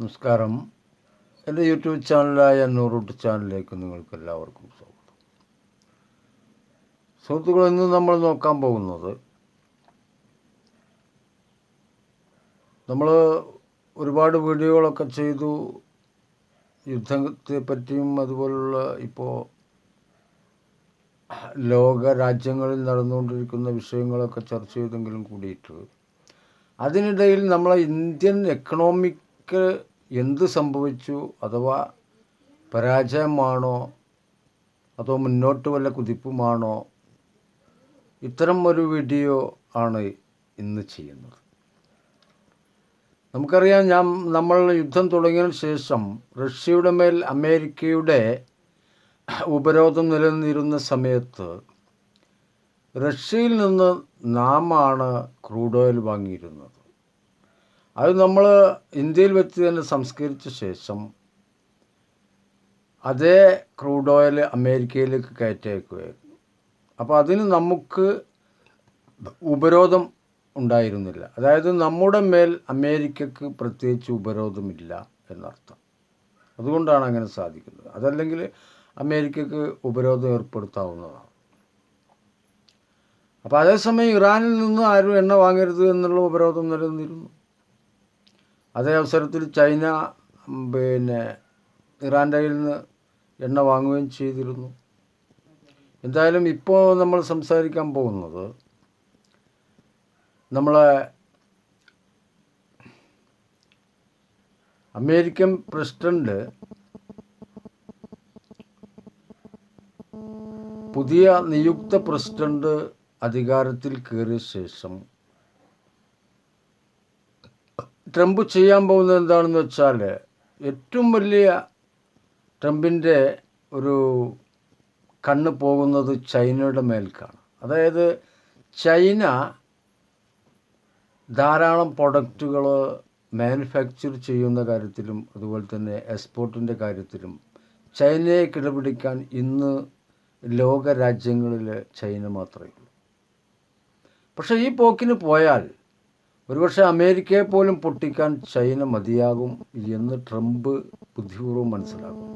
നമസ്കാരം. എന്റെ യൂട്യൂബ് ചാനലായ നൂറുട്ട് ചാനലിലേക്ക് നിങ്ങൾക്ക് എല്ലാവർക്കും സ്വാഗതം. സുഹൃത്തുക്കൾ ഇന്ന് നമ്മൾ നോക്കാൻ പോകുന്നത് നമ്മൾ ഒരുപാട് വീഡിയോകളൊക്കെ ചെയ്തു. യുദ്ധത്തെ പറ്റിയും അതുപോലുള്ള ഇപ്പോൾ ലോക രാജ്യങ്ങളിൽ നടന്നുകൊണ്ടിരിക്കുന്ന വിഷയങ്ങളൊക്കെ ചർച്ച ചെയ്തെങ്കിലും കൂടിയിട്ട് അതിനിടയിൽ നമ്മളെ ഇന്ത്യൻ എക്കണോമിക്ക് എന്ത് സംഭവിച്ചു അഥവാ പരാജയമാണോ അതോ മുന്നോട്ട് വല്ല കുതിപ്പുമാണോ ഇത്തരം ഒരു വീഡിയോ ആണ് ഇന്ന് ചെയ്യുന്നത്. നമുക്കറിയാം ഞാൻ നമ്മൾ യുദ്ധം തുടങ്ങിയതിന് ശേഷം റഷ്യയുടെ മേൽ അമേരിക്കയുടെ ഉപരോധം നിലനിന്നിരുന്ന സമയത്ത് റഷ്യയിൽ നിന്ന് നാമാണ് ക്രൂഡ് ഓയിൽ വാങ്ങിയിരുന്നത്. അത് നമ്മൾ ഇന്ത്യയിൽ വെച്ച് തന്നെ സംസ്കരിച്ച ശേഷം അതേ ക്രൂഡ് ഓയിൽ അമേരിക്കയിലേക്ക് കയറ്റയക്കുകയായിരുന്നു അപ്പോൾ അതിന് നമുക്ക് ഉപരോധം ഉണ്ടായിരുന്നില്ല. അതായത് നമ്മുടെ മേൽ അമേരിക്കക്ക് പ്രത്യേകിച്ച് ഉപരോധമില്ല എന്നർത്ഥം. അതുകൊണ്ടാണ് അങ്ങനെ സാധിക്കുന്നത്. അതല്ലെങ്കിൽ അമേരിക്കക്ക് ഉപരോധം ഏർപ്പെടുത്താവുന്നതാണ്. അപ്പോൾ അതേസമയം ഇറാനിൽ നിന്ന് ആരും എണ്ണ വാങ്ങരുത് എന്നുള്ള ഉപരോധം നിലനിന്നിരുന്നു. അതേ അവസരത്തിൽ ചൈന പിന്നെ ഇറാന്റെ കയ്യിൽ നിന്ന് എണ്ണ വാങ്ങുകയും ചെയ്തിരുന്നു. എന്തായാലും ഇപ്പോൾ നമ്മൾ സംസാരിക്കാൻ പോകുന്നത് നമ്മളെ അമേരിക്കൻ പ്രസിഡന്റ് പുതിയ നിയുക്ത പ്രസിഡന്റ് അധികാരത്തിൽ കയറിയ ശേഷം ട്രംപ് ചെയ്യാൻ പോകുന്നത് എന്താണെന്ന് വെച്ചാൽ ഏറ്റവും വലിയ ട്രംപിന്റെ ഒരു കണ്ണ് പോകുന്നത് ചൈനയുടെ മേൽക്കാണ്. അതായത് ചൈന ധാരാളം പ്രൊഡക്റ്റുകൾ മാനുഫാക്ചർ ചെയ്യുന്ന കാര്യത്തിലും അതുപോലെ തന്നെ എക്സ്പോർട്ടിന്റെ കാര്യത്തിലും ചൈനയെ കിടപിടിക്കാൻ ഇന്ന് ലോക രാജ്യങ്ങളിൽ ചൈന മാത്രമേ ഉള്ളൂ. പക്ഷേ ഈ പോക്കിന് പോയാൽ ഒരുപക്ഷെ അമേരിക്കയെ പോലും പൊട്ടിക്കാൻ ചൈന മതിയാകും എന്ന് ട്രംപ് ബുദ്ധിപൂർവം മനസ്സിലാക്കും.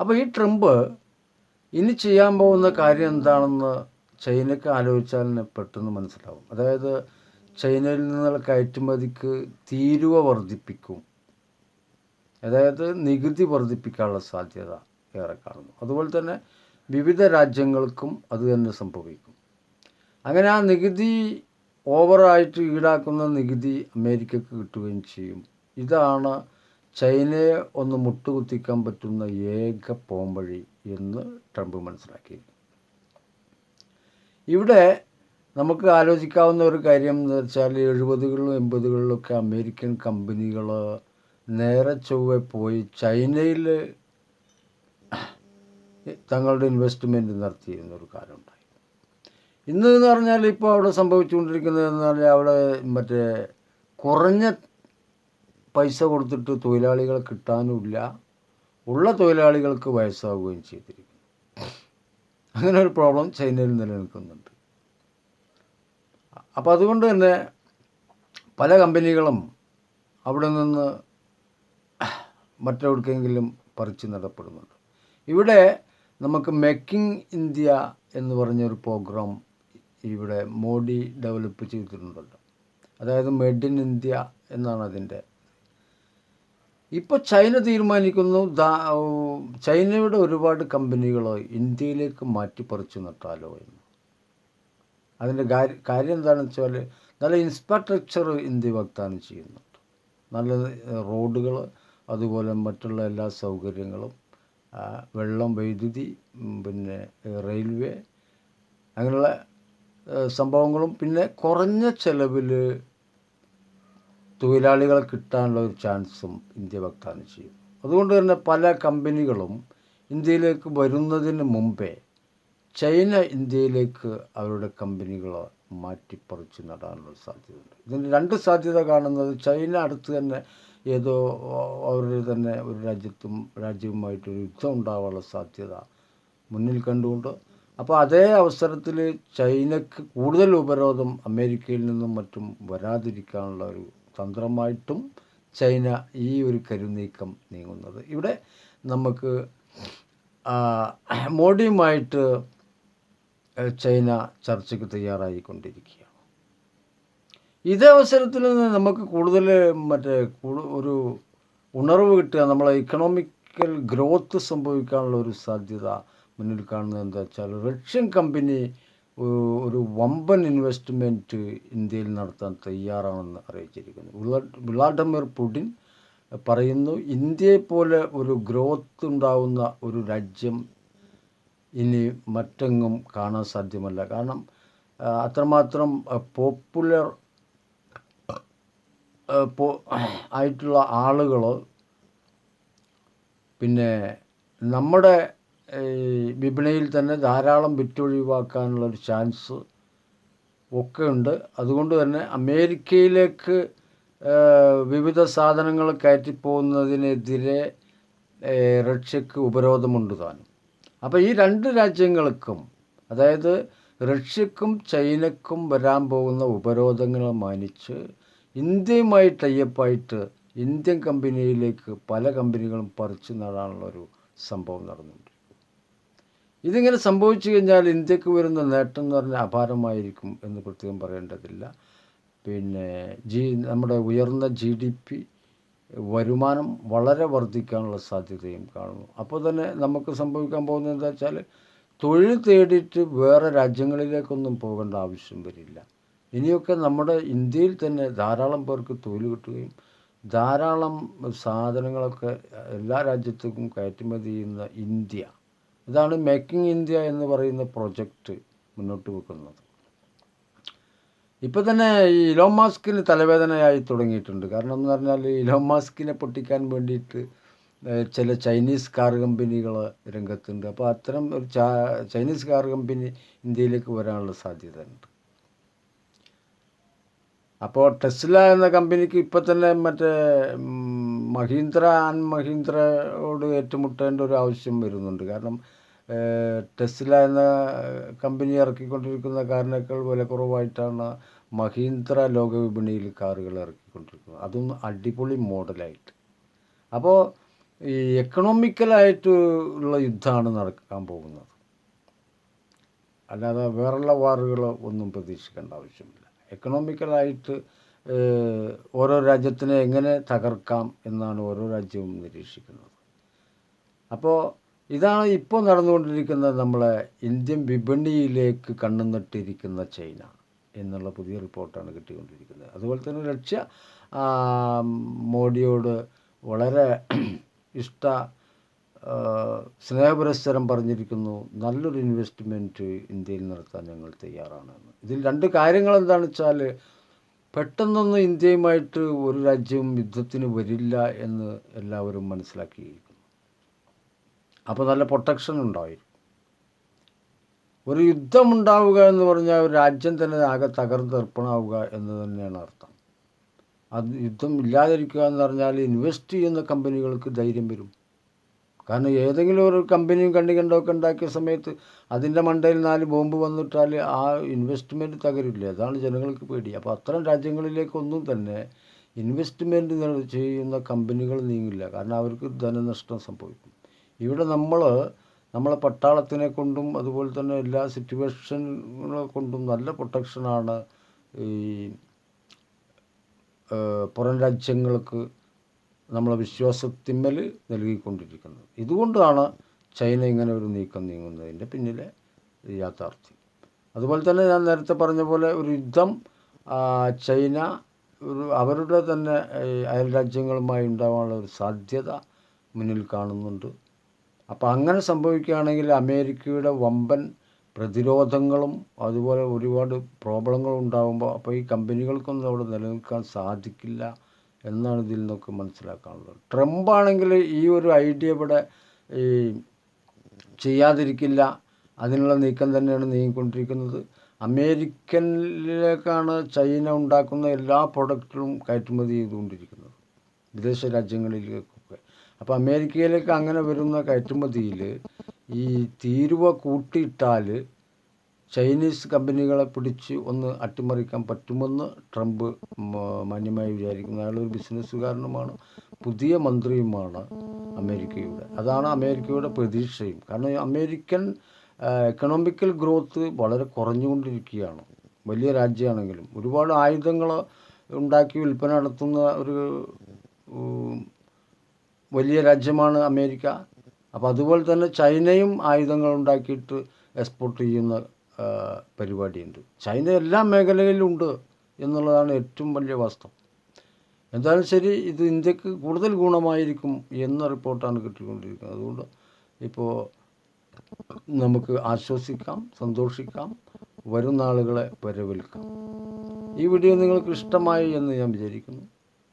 അപ്പോൾ ഈ ട്രംപ് ഇനി ചെയ്യാൻ പോകുന്ന കാര്യം എന്താണെന്ന് ചൈനക്ക് ആലോചിച്ചാൽ പെട്ടെന്ന് മനസ്സിലാവും. അതായത് ചൈനയിൽ നിന്നുള്ള കയറ്റുമതിക്ക് തീരുവ വർദ്ധിപ്പിക്കും. അതായത് നികുതി വർദ്ധിപ്പിക്കാനുള്ള സാധ്യത ഏറെ കാണുന്നു. അതുപോലെ തന്നെ വിവിധ രാജ്യങ്ങൾക്കും അത് തന്നെ സംഭവിക്കും. അങ്ങനെ ആ നികുതി ഓവറായിട്ട് ഈടാക്കുന്ന നികുതി അമേരിക്കക്ക് കിട്ടുകയും ചെയ്യും. ഇതാണ് ചൈനയെ ഒന്ന് മുട്ടുകുത്തിക്കാൻ പറ്റുന്ന ഏക പോംവഴി എന്ന് ട്രംപ് മനസ്സിലാക്കി. ഇവിടെ നമുക്ക് ആലോചിക്കാവുന്ന ഒരു കാര്യം എന്ന് വെച്ചാൽ എഴുപതുകളിലും എൺപതുകളിലൊക്കെ അമേരിക്കൻ കമ്പനികൾ നേരെ ചൊവ്വെ പോയി ചൈനയിൽ തങ്ങളുടെ ഇൻവെസ്റ്റ്മെന്റ് നടത്തിയിരുന്ന ഒരു കാലമുണ്ടായി. ഇന്ന് എന്ന് പറഞ്ഞാൽ ഇപ്പോൾ അവിടെ സംഭവിച്ചുകൊണ്ടിരിക്കുന്നത് എന്ന് പറഞ്ഞാൽ അവിടെ മറ്റേ കുറഞ്ഞ പൈസ കൊടുത്തിട്ട് തൊഴിലാളികളെ കിട്ടാനുമില്ല. ഉള്ള തൊഴിലാളികൾക്ക് വയസ്സാവുകയും ചെയ്തിരിക്കുന്നു. അങ്ങനെ ഒരു പ്രോബ്ലം ചൈനയിൽ നിലനിൽക്കുന്നുണ്ട്. അപ്പോൾ അതുകൊണ്ട് തന്നെ പല കമ്പനികളും അവിടെ നിന്ന് മറ്റെവിടേക്കെങ്കിലും പറിച്ച് നടപ്പെടുന്നുണ്ട്. ഇവിടെ നമുക്ക് മേക്കിംഗ് ഇന്ത്യ എന്ന് പറഞ്ഞൊരു പ്രോഗ്രാം ഇവിടെ മോഡി ഡെവലപ്പ് ചെയ്തിട്ടുണ്ടല്ലോ. അതായത് മെഡ് ഇൻ ഇന്ത്യ എന്നാണ് അതിന്റെ. ഇപ്പോൾ ചൈന തീരുമാനിക്കുന്നു. ചൈനയുടെ ഒരുപാട് കമ്പനികൾ ഇന്ത്യയിലേക്ക് മാറ്റിപ്പറിച്ചു നട്ടാലോ എന്ന്. അതിന്റെ കാര്യം എന്താണെന്ന് വെച്ചാൽ നല്ല ഇൻഫ്രാസ്ട്രക്ചർ ഇന്ത്യ വാഗ്ദാനം ചെയ്യുന്നുണ്ട്. നല്ല റോഡുകൾ അതുപോലെ മറ്റുള്ള എല്ലാ സൗകര്യങ്ങളും വെള്ളം വൈദ്യുതി പിന്നെ റെയിൽവേ അങ്ങനെയുള്ള സംഭവങ്ങളും. പിന്നെ കുറഞ്ഞ ചെലവിൽ തൊഴിലാളികളെ കിട്ടാനുള്ള ഒരു ചാൻസും ഇന്ത്യ വാഗ്ദാനം ചെയ്യും. അതുകൊണ്ട് തന്നെ പല കമ്പനികളും ഇന്ത്യയിലേക്ക് വരുന്നതിന് മുമ്പേ ചൈന ഇന്ത്യയിലേക്ക് അവരുടെ കമ്പനികൾ മാറ്റിപ്പറിച്ച് നടാനുള്ള സാധ്യതയുണ്ട്. ഇതിന് രണ്ട് സാധ്യത കാണുന്നത് ചൈന അടുത്ത് തന്നെ ഏതോ അവരുടെ തന്നെ ഒരു രാജ്യത്തും രാജ്യവുമായിട്ടൊരു യുദ്ധം ഉണ്ടാവാനുള്ള സാധ്യത മുന്നിൽ കണ്ടുകൊണ്ട് അപ്പോൾ അതേ അവസരത്തിൽ ചൈനക്ക് കൂടുതൽ ഉപരോധം അമേരിക്കയിൽ നിന്നും മറ്റും വരാതിരിക്കാനുള്ള ഒരു തന്ത്രമായിട്ടും ചൈന ഈ ഒരു കരുനീക്കം നീങ്ങുന്നത്. ഇവിടെ നമുക്ക് മോഡിയുമായിട്ട് ചൈന ചർച്ചയ്ക്ക് തയ്യാറായിക്കൊണ്ടിരിക്കുകയാണ്. ഇതേ അവസരത്തിൽ നിന്ന് നമുക്ക് കൂടുതൽ മറ്റേ ഒരു ഉണർവ് കിട്ടുക നമ്മളെ ഇക്കണോമിക്കൽ ഗ്രോത്ത് സംഭവിക്കാനുള്ള ഒരു സാധ്യത മുന്നിൽ കാണുന്നത് എന്താ വെച്ചാൽ റഷ്യൻ കമ്പനി ഒരു വമ്പൻ ഇൻവെസ്റ്റ്മെന്റ് ഇന്ത്യയിൽ നടത്താൻ തയ്യാറാണെന്ന് അറിയിച്ചിരിക്കുന്നു. വ്ളാ- വ്ളാഡിമിർ പുടിൻ പറയുന്നു ഇന്ത്യയെപ്പോലെ ഒരു ഗ്രോത്ത് ഉണ്ടാവുന്ന ഒരു രാജ്യം ഇനി മറ്റെങ്ങും കാണാൻ സാധ്യമല്ല. കാരണം അത്രമാത്രം പോപ്പുലർ ആയിട്ടുള്ള ആളുകൾ പിന്നെ നമ്മുടെ വിപണിയിൽ തന്നെ ധാരാളം വിറ്റൊഴിവാക്കാനുള്ള ഒരു ചാൻസ് ഒക്കെ ഉണ്ട് അതുകൊണ്ട് തന്നെ അമേരിക്കയിലേക്ക് വിവിധ സാധനങ്ങൾ കയറ്റിപ്പോകുന്നതിനെതിരെ റഷ്യക്ക് ഉപരോധമുണ്ട് താനും. അപ്പോൾ ഈ രണ്ട് രാജ്യങ്ങൾക്കും അതായത് റഷ്യക്കും ചൈനക്കും വരാൻ പോകുന്ന ഉപരോധങ്ങൾ മാനിച്ച് ഇന്ത്യയുമായി ടൈപ്പായിട്ട് ഇന്ത്യൻ കമ്പനിയിലേക്ക് പല കമ്പനികളും പറിച്ചു നടാനുള്ളൊരു സംഭവം നടന്നുണ്ട് ഇതിങ്ങനെ സംഭവിച്ചു കഴിഞ്ഞാൽ ഇന്ത്യയ്ക്ക് വരുന്ന നേട്ടം എന്ന് പറഞ്ഞാൽ അപാരമായിരിക്കും എന്ന് പ്രത്യേകം പറയേണ്ടതില്ല. പിന്നെ ജി നമ്മുടെ ഉയർന്ന ജി ഡി പി വരുമാനം വളരെ വർദ്ധിക്കാനുള്ള സാധ്യതയും കാണുന്നു. അപ്പോൾ തന്നെ നമുക്ക് സംഭവിക്കാൻ പോകുന്നത് എന്താ വെച്ചാൽ തൊഴിൽ തേടിയിട്ട് വേറെ രാജ്യങ്ങളിലേക്കൊന്നും പോകേണ്ട ആവശ്യം വരില്ല. ഇനിയൊക്കെ നമ്മുടെ ഇന്ത്യയിൽ തന്നെ ധാരാളം പേർക്ക് തൊഴിൽ കിട്ടുകയും ധാരാളം സാധനങ്ങളൊക്കെ എല്ലാ രാജ്യത്തേക്കും കയറ്റുമതി ചെയ്യുന്ന ഇന്ത്യ ഇതാണ് മേക്കിംഗ് ഇന്ത്യ എന്ന് പറയുന്ന പ്രൊജക്റ്റ് മുന്നോട്ട് വെക്കുന്നത്. ഇപ്പോൾ തന്നെ ഈ ഇലോൺ മാസ്കിന് തലവേദനയായി തുടങ്ങിയിട്ടുണ്ട്. കാരണം എന്ന് പറഞ്ഞാൽ ഇലോൺ മാസ്കിനെ പൊട്ടിക്കാൻ വേണ്ടിയിട്ട് ചില ചൈനീസ് കാർ കമ്പനികൾ രംഗത്തുണ്ട്. അപ്പോൾ അത്തരം ഒരു ചൈനീസ് കാർ കമ്പനി ഇന്ത്യയിലേക്ക് വരാനുള്ള സാധ്യത ഉണ്ട് അപ്പോൾ ടെസ്ല എന്ന കമ്പനിക്ക് ഇപ്പം തന്നെ മറ്റേ മഹീന്ദ്ര ആൻഡ് മഹീന്ദ്രയോട് ഏറ്റുമുട്ടേണ്ട ഒരു ആവശ്യം വരുന്നുണ്ട്. കാരണം ടെസ്ല എന്ന കമ്പനി ഇറക്കിക്കൊണ്ടിരിക്കുന്ന കാറിനേക്കാൾ വില കുറവായിട്ടാണ് മഹീന്ദ്ര ലോക വിപണിയിൽ കാറുകൾ ഇറക്കിക്കൊണ്ടിരിക്കുന്നത്. അതും അടിപൊളി മോഡലായിട്ട്. അപ്പോൾ ഈ എക്കണോമിക്കലായിട്ട് ഉള്ള യുദ്ധമാണ് നടക്കാൻ പോകുന്നത്. അല്ലാതെ വേറെയുള്ള വാറുകളോ ഒന്നും പ്രതീക്ഷിക്കേണ്ട ആവശ്യമില്ല. എക്കണോമിക്കലായിട്ട് ഓരോ രാജ്യത്തിനെ എങ്ങനെ തകർക്കാം എന്നാണ് ഓരോ രാജ്യവും നിരീക്ഷിക്കുന്നത്. അപ്പോൾ ഇതാണ് ഇപ്പോൾ നടന്നുകൊണ്ടിരിക്കുന്ന നമ്മളെ ഇന്ത്യൻ വിപണിയിലേക്ക് കണ്ണുനട്ടിരിക്കുന്ന ചൈന എന്നുള്ള പുതിയ റിപ്പോർട്ടാണ് കിട്ടിക്കൊണ്ടിരിക്കുന്നത്. അതുപോലെ തന്നെ റഷ്യ മോഡിയോട് വളരെ ഇഷ്ട സ്നേഹപുരസ്സരം പറഞ്ഞിരിക്കുന്നു നല്ലൊരു ഇൻവെസ്റ്റ്മെന്റ് ഇന്ത്യയിൽ നടത്താൻ ഞങ്ങൾ തയ്യാറാണെന്ന് ഇതിൽ രണ്ട് കാര്യങ്ങൾ എന്താണെന്ന് വെച്ചാൽ പെട്ടെന്നൊന്നും ഇന്ത്യയുമായിട്ട് ഒരു രാജ്യവും യുദ്ധത്തിന് വരില്ല എന്ന് എല്ലാവരും മനസ്സിലാക്കിയിരിക്കുന്നു. അപ്പോൾ നല്ല പ്രൊട്ടക്ഷൻ ഉണ്ടായി ഒരു യുദ്ധം ഉണ്ടാവുക എന്ന് പറഞ്ഞാൽ ഒരു രാജ്യം തന്നെ ആകെ തകർന്നെർപ്പണാവുക എന്ന് തന്നെയാണ് അർത്ഥം. അത് യുദ്ധം ഇല്ലാതിരിക്കുക എന്ന് പറഞ്ഞാൽ ഇൻവെസ്റ്റ് ചെയ്യുന്ന കമ്പനികൾക്ക് ധൈര്യം വരും. കാരണം ഏതെങ്കിലും ഒരു കമ്പനിയും കണ്ടി കണ്ടൊക്കെ ഉണ്ടാക്കിയ സമയത്ത് അതിന്റെ മണ്ടയിൽ നാല് ബോംബ് വന്നിട്ടാൽ ആ ഇൻവെസ്റ്റ്മെന്റ് തകരില്ല? അതാണ് ജനങ്ങൾക്ക് പേടി. അപ്പോൾ അത്തരം രാജ്യങ്ങളിലേക്കൊന്നും തന്നെ ഇൻവെസ്റ്റ്മെന്റ് ചെയ്യുന്ന കമ്പനികൾ നീങ്ങില്ല. കാരണം അവർക്ക് ധനനഷ്ടം സംഭവിക്കും. ഇവിടെ നമ്മൾ നമ്മളെ പട്ടാളത്തിനെ കൊണ്ടും അതുപോലെ തന്നെ എല്ലാ സിറ്റുവേഷനുകളെ കൊണ്ടും നല്ല പ്രൊട്ടക്ഷനാണ് ഈ പുറം രാജ്യങ്ങൾക്ക് നമ്മളെ വിശ്വാസത്തിന്മേൽ നൽകിക്കൊണ്ടിരിക്കുന്നത്. ഇതുകൊണ്ടാണ് ചൈന ഇങ്ങനെ ഒരു നീക്കം നീങ്ങുന്നതിന്റെ പിന്നിലെ യാഥാർത്ഥ്യം. അതുപോലെ തന്നെ ഞാൻ നേരത്തെ പറഞ്ഞ പോലെ ഒരു യുദ്ധം ചൈന ഒരു അവരുടെ തന്നെ അയൽ രാജ്യങ്ങളുമായി ഉണ്ടാവാനുള്ള ഒരു സാധ്യത മുന്നിൽ കാണുന്നുണ്ട്. അപ്പോൾ അങ്ങനെ സംഭവിക്കുകയാണെങ്കിൽ അമേരിക്കയുടെ വമ്പൻ പ്രതിരോധങ്ങളും അതുപോലെ ഒരുപാട് പ്രോബ്ലങ്ങളും ഉണ്ടാകുമ്പോൾ അപ്പോൾ ഈ കമ്പനികൾക്കൊന്നും അവിടെ നിലനിൽക്കാൻ സാധിക്കില്ല എന്നാണ് ഇതിൽ നിന്നൊക്കെ മനസ്സിലാക്കാനുള്ളത്. ട്രംപ് ആണെങ്കിൽ ഈ ഒരു ഐഡിയ ഇവിടെ ഈ ചെയ്യാതിരിക്കില്ല. അതിനുള്ള നീക്കം തന്നെയാണ് നീങ്ങിക്കൊണ്ടിരിക്കുന്നത്. അമേരിക്കനിലേക്കാണ് ചൈന ഉണ്ടാക്കുന്ന എല്ലാ പ്രൊഡക്റ്റിലും കയറ്റുമതി ചെയ്തുകൊണ്ടിരിക്കുന്നത്. വിദേശ രാജ്യങ്ങളിലേക്കൊക്കെ. അപ്പോൾ അമേരിക്കയിലേക്ക് അങ്ങനെ വരുന്ന കയറ്റുമതിയിൽ ഈ തീരുവ കൂട്ടിയിട്ടാൽ ചൈനീസ് കമ്പനികളെ പിടിച്ച് ഒന്ന് അട്ടിമറിക്കാൻ പറ്റുമെന്ന് ട്രംപ് മാന്യമായി വിചാരിക്കുന്നു. അയാളൊരു ബിസിനസ്സുകാരനുമാണ് പുതിയ മന്ത്രിയുമാണ് അമേരിക്കയുടെ. അതാണ് അമേരിക്കയുടെ പ്രതീക്ഷയും. കാരണം അമേരിക്കൻ എക്കണോമിക്കൽ ഗ്രോത്ത് വളരെ കുറഞ്ഞുകൊണ്ടിരിക്കുകയാണ്. വലിയ രാജ്യമാണെങ്കിലും. ഒരുപാട് ആയുധങ്ങൾ ഉണ്ടാക്കി വിൽപ്പന നടത്തുന്ന ഒരു വലിയ രാജ്യമാണ് അമേരിക്ക. അപ്പോൾ അതുപോലെ തന്നെ ചൈനയും ആയുധങ്ങൾ ഉണ്ടാക്കിയിട്ട് എക്സ്പോർട്ട് ചെയ്യുന്ന പരിപാടിയുണ്ട്. ചൈന എല്ലാ മേഖലയിലുമുണ്ട് എന്നുള്ളതാണ് ഏറ്റവും വലിയ വാസ്തവം. എന്തായാലും ശരി ഇത് ഇന്ത്യയ്ക്ക് കൂടുതൽ ഗുണമായിരിക്കും എന്ന റിപ്പോർട്ടാണ് കിട്ടിക്കൊണ്ടിരിക്കുന്നത്. അതുകൊണ്ട് ഇപ്പോൾ നമുക്ക് ആശ്വസിക്കാം സന്തോഷിക്കാം വരും നാളുകളെ വരവേൽക്കാം. ഈ വീഡിയോ നിങ്ങൾക്ക് ഇഷ്ടമായി എന്ന് ഞാൻ വിചാരിക്കുന്നു.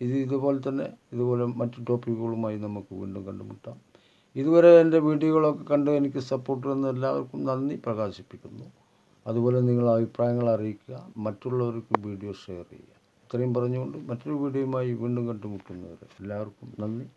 ഇത് ഇതുപോലെ തന്നെ ഇതുപോലെ മറ്റു ടോപ്പിക്കുകളുമായി നമുക്ക് വീണ്ടും കണ്ടുമുട്ടാം. ഇതുവരെ എന്റെ വീഡിയോകളൊക്കെ കണ്ട് എനിക്ക് സപ്പോർട്ട് തന്ന എല്ലാവർക്കും നന്ദി പ്രകാശിപ്പിക്കുന്നു. അതുപോലെ നിങ്ങൾ അഭിപ്രായങ്ങൾ അറിയിക്കുക മറ്റുള്ളവർക്ക് വീഡിയോ ഷെയർ ചെയ്യുക. ഇത്രയും പറഞ്ഞുകൊണ്ട് മറ്റൊരു വീഡിയോയുമായി വീണ്ടും കണ്ടുമുട്ടുന്നവരെ എല്ലാവർക്കും നന്ദി